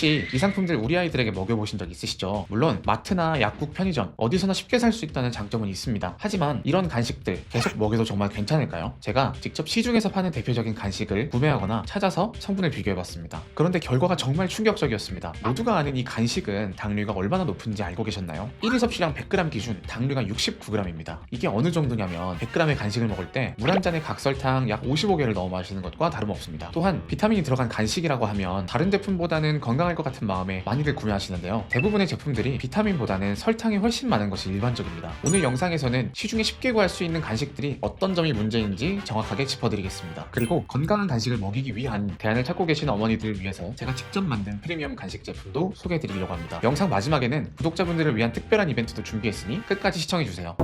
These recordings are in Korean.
혹시 이 상품들 우리 아이들에게 먹여보신 적 있으시죠? 물론 마트나 약국, 편의점 어디서나 쉽게 살 수 있다는 장점은 있습니다. 하지만 이런 간식들 계속 먹여도 정말 괜찮을까요? 제가 직접 시중에서 파는 대표적인 간식을 구매하거나 찾아서 성분을 비교해봤습니다. 그런데 결과가 정말 충격적이었습니다. 모두가 아는 이 간식은 당류가 얼마나 높은지 알고 계셨나요? 1일 섭취량 100g 기준 당류가 69g입니다. 이게 어느 정도냐면 100g의 간식을 먹을 때 물 한 잔에 각설탕 약 55개를 넣어 마시는 것과 다름없습니다. 또한 비타민이 들어간 간식이라고 하면 다른 제품보다는 건강 할 것 같은 마음에 많이들 구매하시는데요. 대부분의 제품들이 비타민보다는 설탕이 훨씬 많은 것이 일반적입니다. 오늘 영상에서는 시중에 쉽게 구할 수 있는 간식들이 어떤 점이 문제인지 정확하게 짚어드리겠습니다. 그리고 건강한 간식을 먹이기 위한 대안을 찾고 계신 어머니들을 위해서 제가 직접 만든 프리미엄 간식 제품도 소개해드리려고 합니다. 영상 마지막에는 구독자분들을 위한 특별한 이벤트도 준비했으니 끝까지 시청해주세요.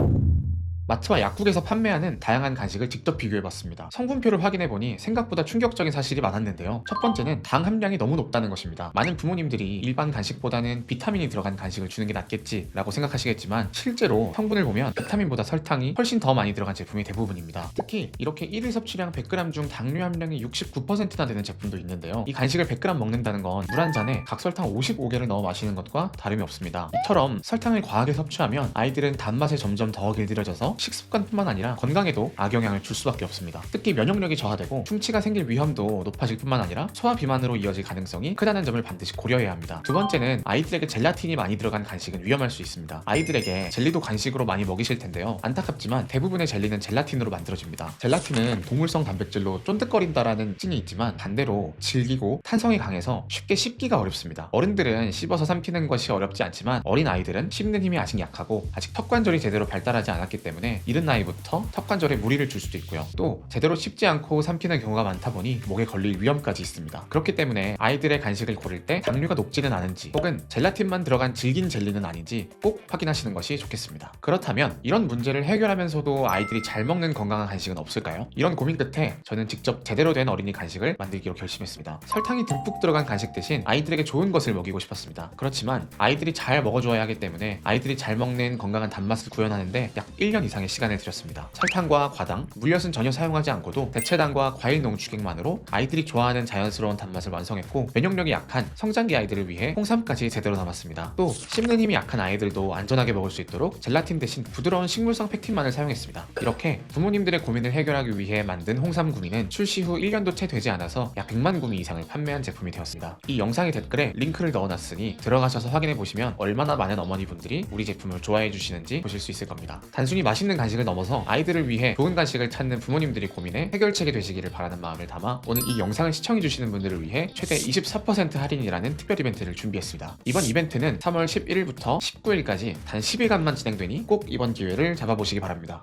마트와 약국에서 판매하는 다양한 간식을 직접 비교해봤습니다. 성분표를 확인해보니 생각보다 충격적인 사실이 많았는데요. 첫 번째는 당 함량이 너무 높다는 것입니다. 많은 부모님들이 일반 간식보다는 비타민이 들어간 간식을 주는 게 낫겠지라고 생각하시겠지만 실제로 성분을 보면 비타민보다 설탕이 훨씬 더 많이 들어간 제품이 대부분입니다. 특히 이렇게 1일 섭취량 100g 중 당류 함량이 69%나 되는 제품도 있는데요. 이 간식을 100g 먹는다는 건 물 한 잔에 각설탕 55개를 넣어 마시는 것과 다름이 없습니다. 이처럼 설탕을 과하게 섭취하면 아이들은 단맛에 점점 더 길들여져서 식습관뿐만 아니라 건강에도 악영향을 줄 수밖에 없습니다. 특히 면역력이 저하되고 충치가 생길 위험도 높아질 뿐만 아니라 소화 비만으로 이어질 가능성이 크다는 점을 반드시 고려해야 합니다. 두 번째는 아이들에게 젤라틴이 많이 들어간 간식은 위험할 수 있습니다. 아이들에게 젤리도 간식으로 많이 먹이실 텐데요. 안타깝지만 대부분의 젤리는 젤라틴으로 만들어집니다. 젤라틴은 동물성 단백질로 쫀득거린다라는 찐이 있지만 반대로 질기고 탄성이 강해서 쉽게 씹기가 어렵습니다. 어른들은 씹어서 삼키는 것이 어렵지 않지만 어린 아이들은 씹는 힘이 아직 약하고 아직 턱 관절이 제대로 발달하지 않았기 때문에 이른 나이부터 턱 관절에 무리를 줄 수도 있고요. 또 제대로 씹지 않고 삼키는 경우가 많다 보니 목에 걸릴 위험까지 있습니다. 그렇기 때문에 아이들의 간식을 고를 때 당류가 높지는 않은지 혹은 젤라틴만 들어간 질긴 젤리는 아닌지 꼭 확인하시는 것이 좋겠습니다. 그렇다면 이런 문제를 해결하면서도 아이들이 잘 먹는 건강한 간식은 없을까요? 이런 고민 끝에 저는 직접 제대로 된 어린이 간식을 만들기로 결심했습니다. 설탕이 듬뿍 들어간 간식 대신 아이들에게 좋은 것을 먹이고 싶었습니다. 그렇지만 아이들이 잘 먹어줘야 하기 때문에 아이들이 잘 먹는 건강한 단맛을 구현하는데 약 1년 이상 의 시간을 들였습니다. 설탕과 과당, 물엿은 전혀 사용하지 않고도 대체당과 과일 농축액만으로 아이들이 좋아하는 자연스러운 단맛을 완성했고 면역력이 약한 성장기 아이들을 위해 홍삼까지 제대로 담았습니다. 또 씹는 힘이 약한 아이들도 안전하게 먹을 수 있도록 젤라틴 대신 부드러운 식물성 팩틴만을 사용했습니다. 이렇게 부모님들의 고민을 해결하기 위해 만든 홍삼 구미는 출시 후 1년도 채 되지 않아서 약 100만 구미 이상을 판매한 제품이 되었습니다. 이 영상의 댓글에 링크를 넣어놨으니 들어가셔서 확인해 보시면 얼마나 많은 어머니분들이 우리 제품을 좋아해 주시는지 보실 수 있을 겁니다. 단순히 맛있는 간식을 넘어서 아이들을 위해 좋은 간식을 찾는 부모님들이 고민해 해결책이 되시기를 바라는 마음을 담아 오늘 이 영상을 시청해 주시는 분들을 위해 최대 24% 할인이라는 특별 이벤트를 준비했습니다. 이번 이벤트는 3월 11일부터 19일까지 단 10일간만 진행되니 꼭 이번 기회를 잡아보시기 바랍니다.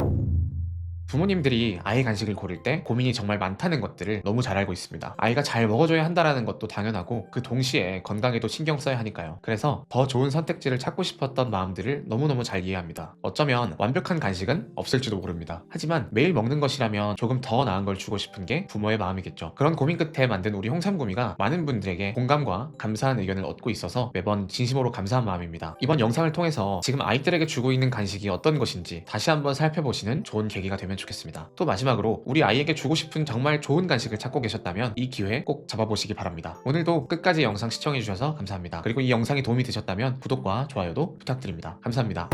부모님들이 아이 간식을 고를 때 고민이 정말 많다는 것들을 너무 잘 알고 있습니다. 아이가 잘 먹어줘야 한다는 것도 당연하고 그 동시에 건강에도 신경 써야 하니까요. 그래서 더 좋은 선택지를 찾고 싶었던 마음들을 너무너무 잘 이해합니다. 어쩌면 완벽한 간식은 없을지도 모릅니다. 하지만 매일 먹는 것이라면 조금 더 나은 걸 주고 싶은 게 부모의 마음이겠죠. 그런 고민 끝에 만든 우리 홍삼구미가 많은 분들에게 공감과 감사한 의견을 얻고 있어서 매번 진심으로 감사한 마음입니다. 이번 영상을 통해서 지금 아이들에게 주고 있는 간식이 어떤 것인지 다시 한번 살펴보시는 좋은 계기가 되면 좋겠습니다. 또 마지막으로 우리 아이에게 주고 싶은 정말 좋은 간식을 찾고 계셨다면 이 기회 꼭 잡아보시기 바랍니다. 오늘도 끝까지 영상 시청해주셔서 감사합니다. 그리고 이 영상이 도움이 되셨다면 구독과 좋아요도 부탁드립니다. 감사합니다.